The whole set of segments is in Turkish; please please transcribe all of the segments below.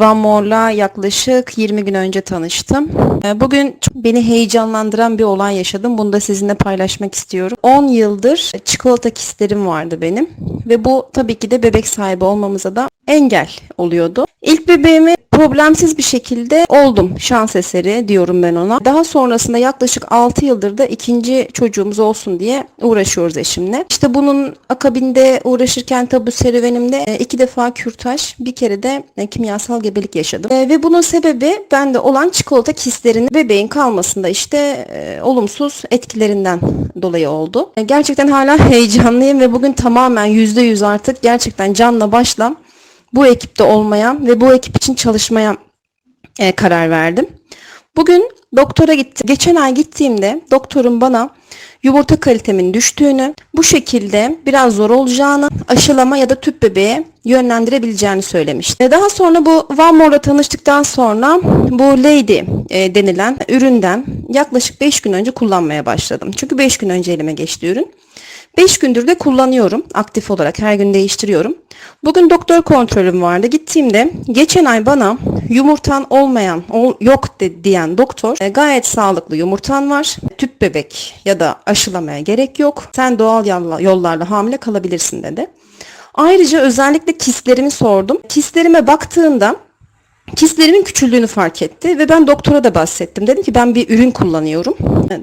Van Moor'la yaklaşık 20 gün önce tanıştım. Ee, Bugün beni heyecanlandıran bir olay yaşadım. Bunu da sizinle paylaşmak istiyorum. 10 yıldır çikolata kistlerim vardı benim. Ve bu tabii ki de bebek sahibi olmamıza da engel oluyordu. İlk bebeğimi problemsiz bir şekilde oldum. Şans eseri diyorum ben ona. Daha sonrasında yaklaşık 6 yıldır da ikinci çocuğumuz olsun diye uğraşıyoruz eşimle. İşte bunun akabinde uğraşırken tabi bu serüvenimde e, iki defa kürtaj, bir kere de e, kimyasal gebelik yaşadım. E, Ve bunun sebebi bende olan çikolata kistlerinin bebeğin kalmasında işte olumsuz etkilerinden dolayı oldu. Gerçekten hala heyecanlıyım ve bugün tamamen %100 artık gerçekten canla başla bu ekipte olmaya ve bu ekip için çalışmaya e, karar verdim. Bugün doktora gittim. Geçen ay gittiğimde doktorum bana yumurta kalitemin düştüğünü, bu şekilde biraz zor olacağını, aşılama ya da tüp bebeğe yönlendirebileceğini söylemişti. Daha sonra bu Van Moor'la tanıştıktan sonra bu Lady e, denilen üründen yaklaşık 5 gün önce kullanmaya başladım. Çünkü 5 gün önce elime geçti ürün. 5 gündür de kullanıyorum aktif olarak her gün değiştiriyorum. Bugün doktor kontrolüm vardı. Gittiğimde geçen ay bana yumurtan olmayan, ol- yok de, diyen doktor "E, gayet sağlıklı yumurtan var. Tüp bebek ya da aşılamaya gerek yok. Sen doğal yolla- yollarla hamile kalabilirsin dedi. Ayrıca özellikle kistlerimi sordum. Kistlerime baktığında Kistlerimin küçüldüğünü fark etti ve ben doktora da bahsettim. Dedim ki ben bir ürün kullanıyorum.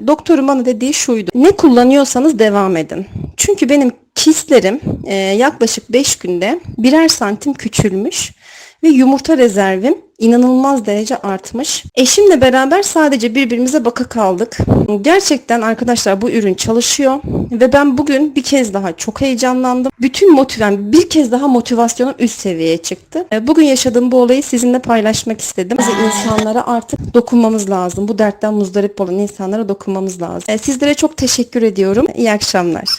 Doktorun bana dediği şuydu. Ne kullanıyorsanız devam edin. Çünkü benim kistlerim yaklaşık 5 günde birer santim küçülmüş ve yumurta rezervim inanılmaz derece artmış. Eşimle beraber sadece birbirimize baka kaldık. Gerçekten arkadaşlar bu ürün çalışıyor ve ben bugün bir kez daha çok heyecanlandım. Bütün motivem bir kez daha motivasyonum üst seviyeye çıktı. E, Bugün yaşadığım bu olayı sizinle paylaşmak istedim. Bazı insanlara artık dokunmamız lazım. Bu dertten muzdarip olan insanlara dokunmamız lazım. E, Sizlere çok teşekkür ediyorum. İyi akşamlar.